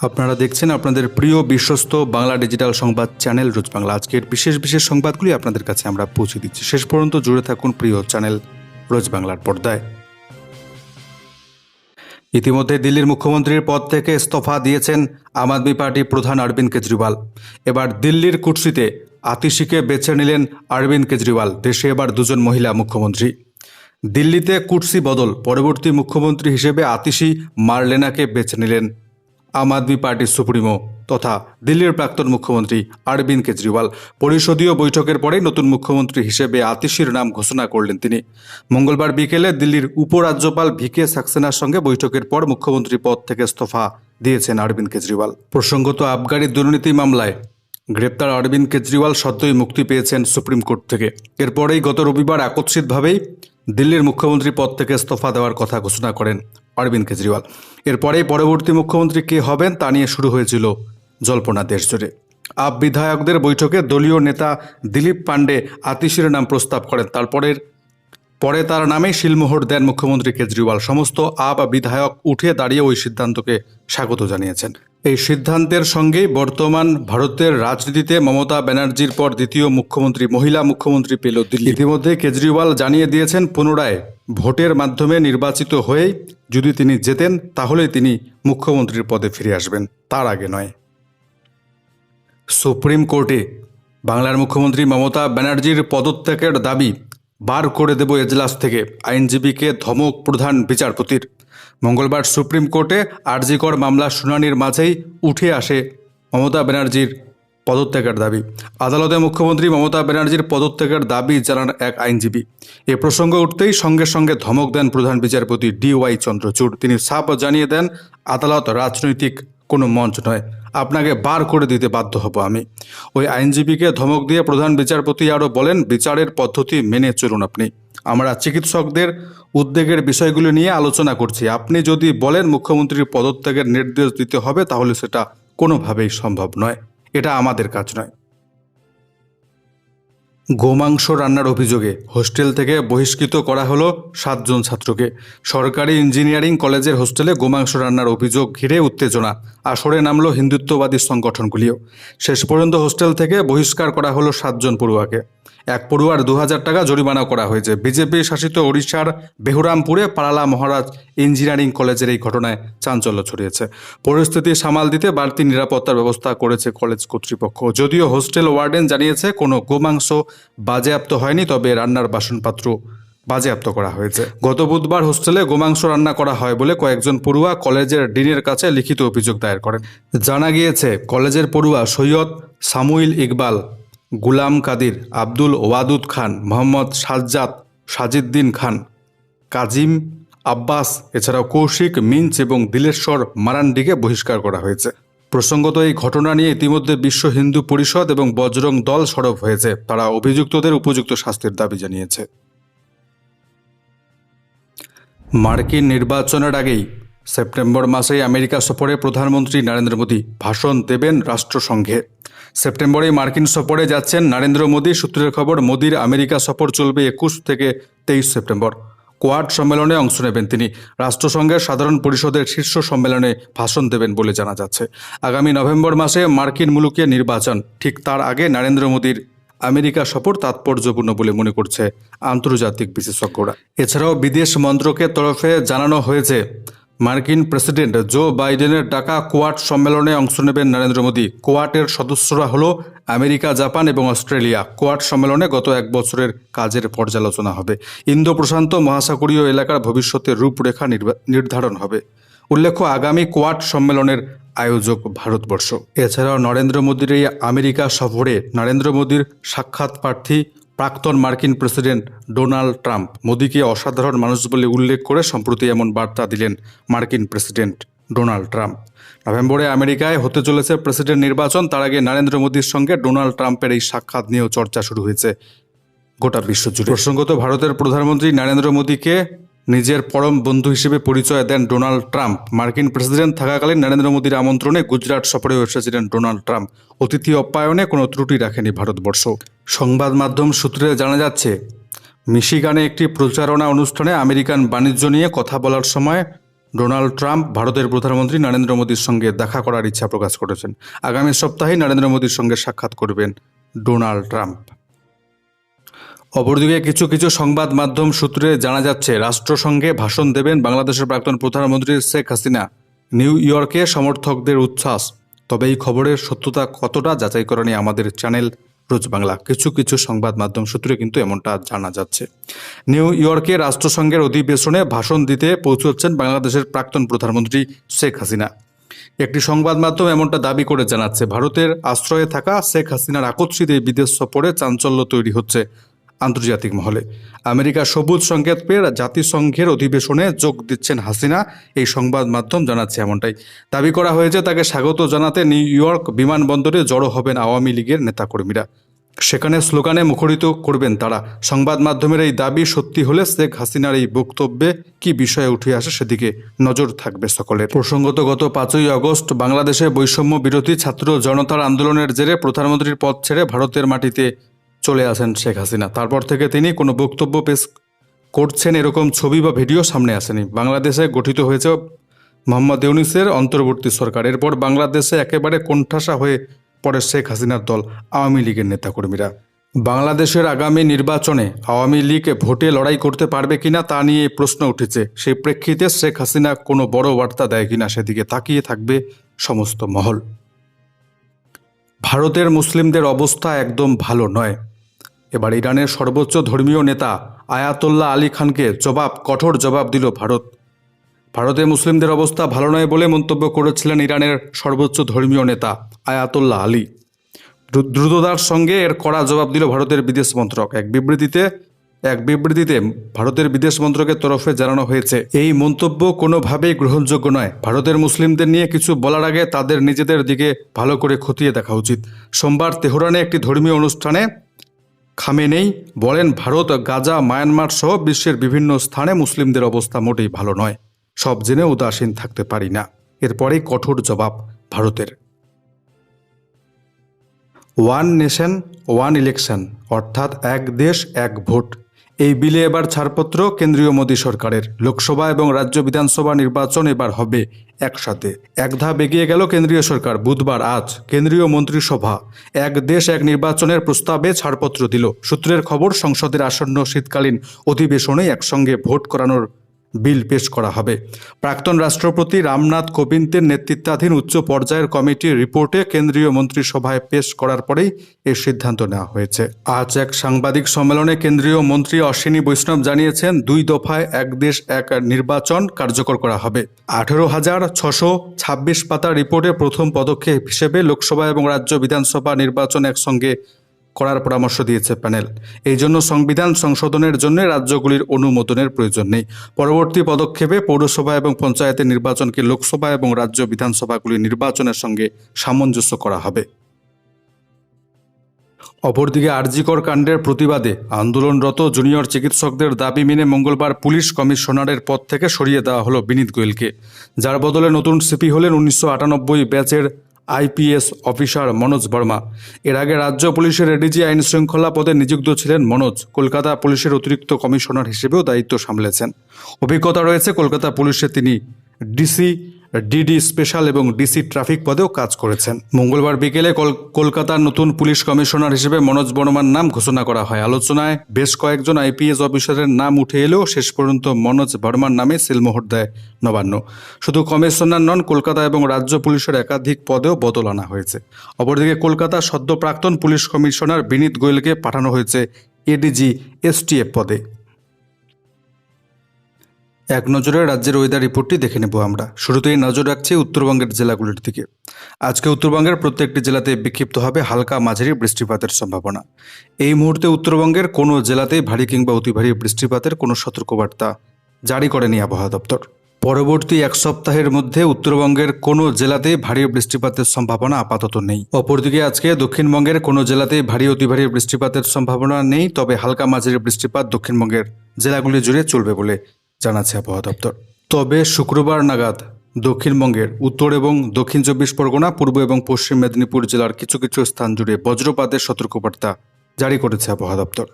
আপনারা দেখছেন আপনাদের প্রিয় বিশ্বস্ত বাংলা ডিজিটাল সংবাদ চ্যানেল রোজ বাংলা। আজকের বিশেষ বিশেষ সংবাদগুলি আপনাদের কাছে আমরা পৌঁছে দিচ্ছি। শেষ পর্যন্ত জুড়ে থাকুন প্রিয় চ্যানেল রোজ বাংলার পর্দায়। ইতিমধ্যে দিল্লির মুখ্যমন্ত্রীর পদ থেকে ইস্তফা দিয়েছেন আম আদমি পার্টির প্রধান অরবিন্দ কেজরিওয়াল। এবার দিল্লির কুর্সিতে আতিশিকে বেছে নিলেন অরবিন্দ কেজরিওয়াল। দেশে এবার দুজন মহিলা মুখ্যমন্ত্রী। দিল্লিতে কুর্সি বদল। পরবর্তী মুখ্যমন্ত্রী হিসেবে আতিশি মারলেনাকে বেছে নিলেন আম আদমি পার্টির সুপ্রিমো তথা দিল্লির প্রাক্তন মুখ্যমন্ত্রী অরবিন্দ কেজরিওয়াল পরিষদীয় বৈঠকের পরেই নতুন মুখ্যমন্ত্রী হিসেবে আতিশির নাম ঘোষণা করলেন তিনি। মঙ্গলবার বিকেলে দিল্লির উপরাজ্যপাল ভিকে সাক্সেনার সঙ্গে বৈঠকের পর মুখ্যমন্ত্রী পদ থেকে ইস্তফা দিয়েছেন অরবিন্দ কেজরিওয়াল। প্রসঙ্গত আবগারি দুর্নীতি মামলায় গ্রেপ্তার অরবিন্দ কেজরিওয়াল সদ্যই মুক্তি পেয়েছেন সুপ্রিম কোর্ট থেকে। এরপরেই গত রবিবার আকস্মিকভাবেই দিল্লির মুখ্যমন্ত্রী পদ থেকে ইস্তফা দেওয়ার কথা ঘোষণা করেন। অরবিন্দ কেজরিওয়াল। এরপরেই পরবর্তী মুখ্যমন্ত্রী কে হবেন তা নিয়ে শুরু হয়েছিল জল্পনা দেশজুড়ে আপ বিধায়কদের বৈঠকে দলীয় নেতা দিলীপ পাণ্ডে আতিশির নাম প্রস্তাব করেন। তারপরের পরে তার নামেই শিলমোহর দেন মুখ্যমন্ত্রী কেজরিওয়াল। সমস্ত আপ বিধায়ক উঠে দাঁড়িয়ে ওই সিদ্ধান্তকে স্বাগত জানিয়েছেন। এই সিদ্ধান্তের সঙ্গেই বর্তমান ভারতের রাজনীতিতে মমতা ব্যানার্জির পর দ্বিতীয় মুখ্যমন্ত্রী, মহিলা মুখ্যমন্ত্রী পেল দিল্লি। ইতিমধ্যে কেজরিওয়াল জানিয়ে দিয়েছেন, পুনরায় ভোটের মাধ্যমে নির্বাচিত হয়ে যদি তিনি জেতেন তাহলে তিনি মুখ্যমন্ত্রীর পদে ফিরে আসবেন। তার আগে নয়। সুপ্রিম কোর্টে বাংলার মুখ্যমন্ত্রী মমতা ব্যানার্জির পদত্যাগের দাবি বার করে দেব এজলাস থেকে। আইনজীবীকে ধমক প্রধান বিচারপতির। মঙ্গলবার সুপ্রিম কোর্টে আরজিকর মামলা শুনানির মাঝেই উঠে আসে মমতা ব্যানার্জির পদত্যাগের দাবি। আদালতে মুখ্যমন্ত্রী মমতা ব্যানার্জির পদত্যাগের দাবি জানান এক আইনজীবী। এ প্রসঙ্গ উঠতেই সঙ্গে সঙ্গে ধমক দেন প্রধান বিচারপতি ডি ওয়াই চন্দ্রচূড়। তিনি সাপ জানিয়ে দেন, আদালত রাজনৈতিক কোনো মঞ্চ নয়। আপনাকে বার করে দিতে বাধ্য হব আমি। ওই আইনজীবীকে ধমক দিয়ে প্রধান বিচারপতি আরও বলেন, বিচারের পদ্ধতি মেনে চলুন আপনি। আমরা চিকিৎসকদের উদ্বেগের বিষয়গুলো নিয়ে আলোচনা করছি। আপনি যদি বলেন মুখ্যমন্ত্রীর পদত্যাগের নির্দেশ দিতে হবে, তাহলে সেটা কোনোভাবেই সম্ভব নয়। এটা আমাদের কাজ নয়। গোমাংস রান্নার অভিযোগে হোস্টেল থেকে বহিষ্কৃত করা হলো সাতজন ছাত্রকে। সরকারি ইঞ্জিনিয়ারিং কলেজের হোস্টেলে গোমাংস রান্নার অভিযোগ ঘিরে উত্তেজনা। আসরে নামলো হিন্দুত্ববাদী সংগঠনগুলিও। শেষ পর্যন্ত হোস্টেল থেকে বহিষ্কার করা হলো সাতজন পড়ুয়াকে। এক পড়ুয়ার দু হাজার টাকা জরিমানা করা হয়েছে। বিজেপি শাসিত ওড়িশার বেহুরামপুরে পালালা মহারাজ ইঞ্জিনিয়ারিং কলেজের এই ঘটনায় চাঞ্চল্য ছড়িয়েছে। পরিস্থিতি সামাল দিতে বাড়তি নিরাপত্তার ব্যবস্থা করেছে কলেজ কর্তৃপক্ষ। যদিও হোস্টেল ওয়ার্ডেন জানিয়েছে, কোনো গোমাংস বাজেয়াপ্ত হয়নি, তবে রান্নার বাসনপাত্র বাজেয়াপ্ত করা হয়েছে। গত বুধবার হোস্টেলে গোমাংস রান্না করা হয় বলে কয়েকজন পড়ুয়া কলেজের ডিনের কাছে লিখিত অভিযোগ দায়ের করেন। জানা গিয়েছে, কলেজের পড়ুয়া সৈয়দ সামুইল ইকবাল, গুলাম কাদির, আব্দুল ওয়াদুদ খান, মোহাম্মদ সাজ্জাদ সাজিদ্দিন খান, কাজিম আব্বাস, এছাড়াও কৌশিক, মিঞ্চ এবং দিলেশ্বর মারান্ডিকে বহিষ্কার করা হয়েছে। প্রসঙ্গত এই ঘটনা নিয়ে ইতিমধ্যে বিশ্ব হিন্দু পরিষদ এবং বজরং দল সরব হয়েছে। তারা অভিযুক্তদের উপযুক্ত শাস্তির দাবি জানিয়েছে। মার্কিন নির্বাচনের আগেই সেপ্টেম্বর মাসেই আমেরিকা সফরে প্রধানমন্ত্রী নরেন্দ্র মোদী ভাষণ দেবেন রাষ্ট্রসংঘে। সেপ্টেম্বরে মার্কিন সফরে যাচ্ছেন নরেন্দ্র মোদী। সূত্রের খবর, মোদীর আমেরিকা সফর চলবে একুশ থেকে তেইশ সেপ্টেম্বর। কোয়াড সম্মেলনে অংশ নেবেন তিনি। রাষ্ট্রসংঘের সাধারণ পরিষদের শীর্ষ সম্মেলনে ভাষণ দেবেন বলে জানা যাচ্ছে। আগামী নভেম্বর মাসে মার্কিন মুলুকে নির্বাচন। ঠিক তার আগে নরেন্দ্র মোদীর আমেরিকা সফর তাৎপর্যপূর্ণ বলে মনে করছে আন্তর্জাতিক বিশেষজ্ঞরা। এছাড়াও বিদেশ মন্ত্রকের তরফে জানানো হয়েছে মার্কিন প্রেসিডেন্ট জো বাইডেনের ডাকা কোয়াড সম্মেলনে অংশ নেবেন নরেন্দ্র মোদী। কোয়াটের সদস্যরা হলো আমেরিকা, জাপান এবং অস্ট্রেলিয়া। কোয়াড সম্মেলনে গত এক বছরের কাজের পর্যালোচনা হবে। ইন্দো প্রশান্ত মহাসাগরীয় এলাকার ভবিষ্যতের রূপরেখা নির্ধারণ হবে। উল্লেখ্য, আগামী কোয়াড সম্মেলনের আয়োজক ভারতবর্ষ। এছাড়াও নরেন্দ্র মোদীর এই আমেরিকা সফরে নরেন্দ্র মোদীর সাক্ষাৎ প্রার্থী প্রাক্তন মার্কিন প্রেসিডেন্ট ডোনাল্ড ট্রাম্প মোদীকে অসাধারণ মানুষ বলে উল্লেখ করে সম্প্রতি এমন বার্তা দিলেন মার্কিন প্রেসিডেন্ট ডোনাল্ড ট্রাম্প। নভেম্বরে আমেরিকায় হতে চলেছে প্রেসিডেন্ট নির্বাচন, তার আগে নরেন্দ্র মোদীর সঙ্গে ডোনাল্ড ট্রাম্পের এই সাক্ষাৎ নিয়েও চর্চা শুরু হয়েছে গোটা বিশ্বজুড়ে। প্রসঙ্গত ভারতের প্রধানমন্ত্রী নরেন্দ্র মোদীকে নিজের পরম বন্ধু হিসেবে পরিচয় দেন ডোনাল্ড ট্রাম্প। মার্কিন প্রেসিডেন্ট থাকাকালীন নরেন্দ্র মোদীর আমন্ত্রণে গুজরাট সফরেও এসেছিলেন ডোনাল্ড ট্রাম্প। অতিথি অপ্যায়নে কোনো ত্রুটি রাখেনি ভারতবর্ষ। সংবাদ মাধ্যম সূত্রে জানা যাচ্ছে, মিশিগানে একটি প্রচারণা অনুষ্ঠানে আমেরিকান বাণিজ্য নিয়ে কথা বলার সময় ডোনাল্ড ট্রাম্প ভারতের প্রধানমন্ত্রী নরেন্দ্র মোদীর সঙ্গে দেখা করার ইচ্ছা প্রকাশ করেছেন। আগামী সপ্তাহেই নরেন্দ্র মোদীর সঙ্গে সাক্ষাৎ করবেন ডোনাল্ড ট্রাম্প। অপরদিকে কিছু কিছু সংবাদ মাধ্যম সূত্রে জানা যাচ্ছে, রাষ্ট্রসংঘে ভাষণ দেবেন বাংলাদেশের প্রাক্তন প্রধানমন্ত্রী শেখ হাসিনা। নিউ ইয়র্কে সমর্থকদের উচ্ছ্বাস। তবে এই খবরের সত্যতা কতটা যাচাই করে নিয়ে আমাদের চ্যানেল রোজ বাংলা। কিছু কিছু সংবাদ মাধ্যম সূত্রে কিন্তু এমনটা জানা যাচ্ছে। নিউ ইয়র্কে রাষ্ট্রসংঘের অধিবেশনে ভাষণ দিতে পৌঁছচ্ছেন বাংলাদেশের প্রাক্তন প্রধানমন্ত্রী শেখ হাসিনা। একটি সংবাদ মাধ্যম এমনটা দাবি করে জানাচ্ছে, ভারতের আশ্রয়ে থাকা শেখ হাসিনার আকস্মিত এই বিদেশ সফরে চাঞ্চল্য তৈরি হচ্ছে। আন্তর্জাতিক মহলে। আমেরিকা সবুজ সংকেত পেয়ে জাতিসংঘের অধিবেশনে যোগ দিচ্ছেন হাসিনা। এই সংবাদ মাধ্যম জানাচ্ছে এমনটাই। দাবি করা হয়েছে, তাকে স্বাগত জানাতে নিউ ইয়র্ক বিমানবন্দরে জড়ো হবেন আওয়ামী লীগের নেতাকর্মীরা। সেখানে স্লোগানে মুখরিত করবেন তারা। সংবাদ মাধ্যমের এই দাবি সত্যি হলে শেখ হাসিনার এই বক্তব্যে কি বিষয়ে উঠে আসে সেদিকে নজর থাকবে সকলের। প্রসঙ্গত, গত পাঁচই আগস্ট বাংলাদেশে বৈষম্য বিরোধী ছাত্র জনতার আন্দোলনের জেরে প্রধানমন্ত্রীর পদ ছেড়ে ভারতের মাটিতে চলে আসেন শেখ হাসিনা। তারপর থেকে তিনি কোনো বক্তব্য পেশ করছেন এরকম ছবি বা ভিডিও সামনে আসেনি। বাংলাদেশে গঠিত হয়েছে মোহাম্মদ ইউনিসের অন্তর্বর্তী সরকার। এরপর বাংলাদেশে একেবারে কোণঠাসা হয়ে পড়ে শেখ হাসিনার দল, আওয়ামী লীগের নেতাকর্মীরা। বাংলাদেশের আগামী নির্বাচনে আওয়ামী লীগ ভোটে লড়াই করতে পারবে কিনা তা নিয়ে প্রশ্ন উঠেছে। সেই প্রেক্ষিতে শেখ হাসিনা কোনো বড় বার্তা দেয় কিনা সেদিকে তাকিয়ে থাকবে সমস্ত মহল। ভারতের মুসলিমদের অবস্থা একদম ভালো নয়। এবার ইরানের সর্বোচ্চ ধর্মীয় নেতা আয়াতুল্লাহ আলী খানকে জবাব, কঠোর জবাব দিল ভারত। ভারতে মুসলিমদের অবস্থা ভালো নয় বলে মন্তব্য করেছিলেন ইরানের সর্বোচ্চ ধর্মীয় নেতা আয়াতুল্লাহ আলী। দ্রুততার সঙ্গে এর কড়া জবাব দিল ভারতের বিদেশ মন্ত্রক। এক বিবৃতিতে এক বিবৃতিতে ভারতের বিদেশ মন্ত্রকের তরফে জানানো হয়েছে, এই মন্তব্য কোনোভাবেই গ্রহণযোগ্য নয়। ভারতের মুসলিমদের নিয়ে কিছু বলার আগে তাদের নিজেদের দিকে ভালো করে খতিয়ে দেখা উচিত। সোমবার তেহরানে একটি ধর্মীয় অনুষ্ঠানে খামেনেই বলেন, ভারত, গাজা, মায়ানমার সহ বিশ্বের বিভিন্ন স্থানে মুসলিমদের অবস্থা মোটেই ভালো নয়। সব জেনে উদাসীন থাকতে পারি না। এরপরেই কঠোর জবাব ভারতের। ওয়ান নেশন, ওয়ান ইলেকশন, অর্থাৎ এক দেশ, এক ভোট। এই বিলে এবার ছাড়পত্র কেন্দ্রীয় মোদী সরকারের। লোকসভা এবং রাজ্য বিধানসভা নির্বাচন এবার হবে একসাথে। এক ধাপ এগিয়ে গেল কেন্দ্রীয় সরকার। বুধবার আজ কেন্দ্রীয় মন্ত্রিসভা এক দেশ এক নির্বাচনের প্রস্তাবে ছাড়পত্র দিল। সূত্রের খবর, সংসদের আসন্ন শীতকালীন অধিবেশনে একসঙ্গে ভোট করানোর বিল পেশ করা হবে। প্রাক্তন রাষ্ট্রপতি রামনাথ কোবিন্দের নেতৃত্বাধীন উচ্চ পর্যায়ের কমিটির রিপোর্টে কেন্দ্রীয় মন্ত্রিসভায় পেশ করার পরেই এই সিদ্ধান্ত নেওয়া হয়েছে। আজ এক সাংবাদিক সম্মেলনে কেন্দ্রীয় মন্ত্রী অশ্বিনী বৈষ্ণব জানিয়েছেন, দুই দফায় এক দেশ, এক নির্বাচন কার্যকর করা হবে। আঠেরো হাজার ছশো ছাব্বিশ পাতা রিপোর্টে প্রথম পদক্ষেপ হিসেবে লোকসভা এবং রাজ্য বিধানসভা নির্বাচন একসঙ্গে করার পরামর্শ দিয়েছে প্যানেল। এই জন্য সংবিধান সংশোধনের জন্য রাজ্যগুলির অনুমোদনের প্রয়োজন নেই। পরবর্তী পদক্ষেপে পৌরসভা এবং পঞ্চায়েতের নির্বাচনকে লোকসভা এবং রাজ্য বিধানসভাগুলির নির্বাচনের সঙ্গে সামঞ্জস্য করা হবে। অপরদিকে আরজিকর কাণ্ডের প্রতিবাদে আন্দোলনরত জুনিয়র চিকিৎসকদের দাবি মেনে মঙ্গলবার পুলিশ কমিশনারের পদ থেকে সরিয়ে দেওয়া হলো বিনীত গোয়েলকে। যার বদলে নতুন সিপি হলেন উনিশশো আটানব্বই ব্যাচের আইপিএস অফিসার মনোজ বর্মা। এর আগে রাজ্য পুলিশের এডিজি আইন শৃঙ্খলা পদে নিযুক্ত ছিলেন মনোজ। কলকাতা পুলিশের অতিরিক্ত কমিশনার হিসেবেও দায়িত্ব সামলেছেন। অভিজ্ঞতা রয়েছে, কলকাতা পুলিশে তিনি ডিসি ডিডি স্পেশাল এবং ডিসি ট্রাফিক পদেও কাজ করেছেন। মঙ্গলবার বিকেলে কল- কলকাতার নতুন পুলিশ কমিশনার হিসেবে মনোজ বর্মার নাম ঘোষণা করা হয়। আলোচনায় বেশ কয়েকজন আইপিএস অফিসারের নাম উঠে এলেও শেষ পর্যন্ত মনোজ বর্মার নামে সিলমোহর দেয় নবান্ন। শুধু কমিশনার নন, কলকাতা এবং রাজ্য পুলিশের একাধিক পদেও বদল আনা হয়েছে। অপরদিকে কলকাতা সদ্য প্রাক্তন পুলিশ কমিশনার বিনীত গোয়েলকে পাঠানো হয়েছে এডিজি এসটিএফ পদে। এক নজরে রাজ্যের ওয়েদার রিপোর্টটি দেখে নেব আমরা। শুরুতেই নজর রাখছি উত্তরবঙ্গের জেলাগুলির দিকে। আজকে উত্তরবঙ্গের প্রত্যেকটি জেলাতে বিক্ষিপ্ত হবে হালকা মাঝারি বৃষ্টিপাতের সম্ভাবনা। এই মুহূর্তে উত্তরবঙ্গের কোনো জেলাতেই ভারী কিংবা অতি ভারী বৃষ্টিপাতের কোনো সতর্কবার্তা জারি করেনি আবহাওয়া দপ্তর। পরবর্তী এক সপ্তাহের মধ্যে উত্তরবঙ্গের কোনো জেলাতেই ভারী বৃষ্টিপাতের সম্ভাবনা আপাতত নেই। অপরদিকে আজকে দক্ষিণবঙ্গের কোনো জেলাতেই ভারী অতি ভারী বৃষ্টিপাতের সম্ভাবনা নেই, তবে হালকা মাঝারি বৃষ্টিপাত দক্ষিণবঙ্গের জেলাগুলি জুড়ে চলবে বলে জানাচ্ছে আবহাওয়া দপ্তর। তবে শুক্রবার নাগাদ দক্ষিণবঙ্গের উত্তর এবং দক্ষিণ চব্বিশ পরগনা, পূর্ব এবং পশ্চিম মেদিনীপুর জেলার কিছু কিছু স্থান জুড়ে বজ্রপাতের সতর্কবার্তা জারি করেছে আবহাওয়া দপ্তর।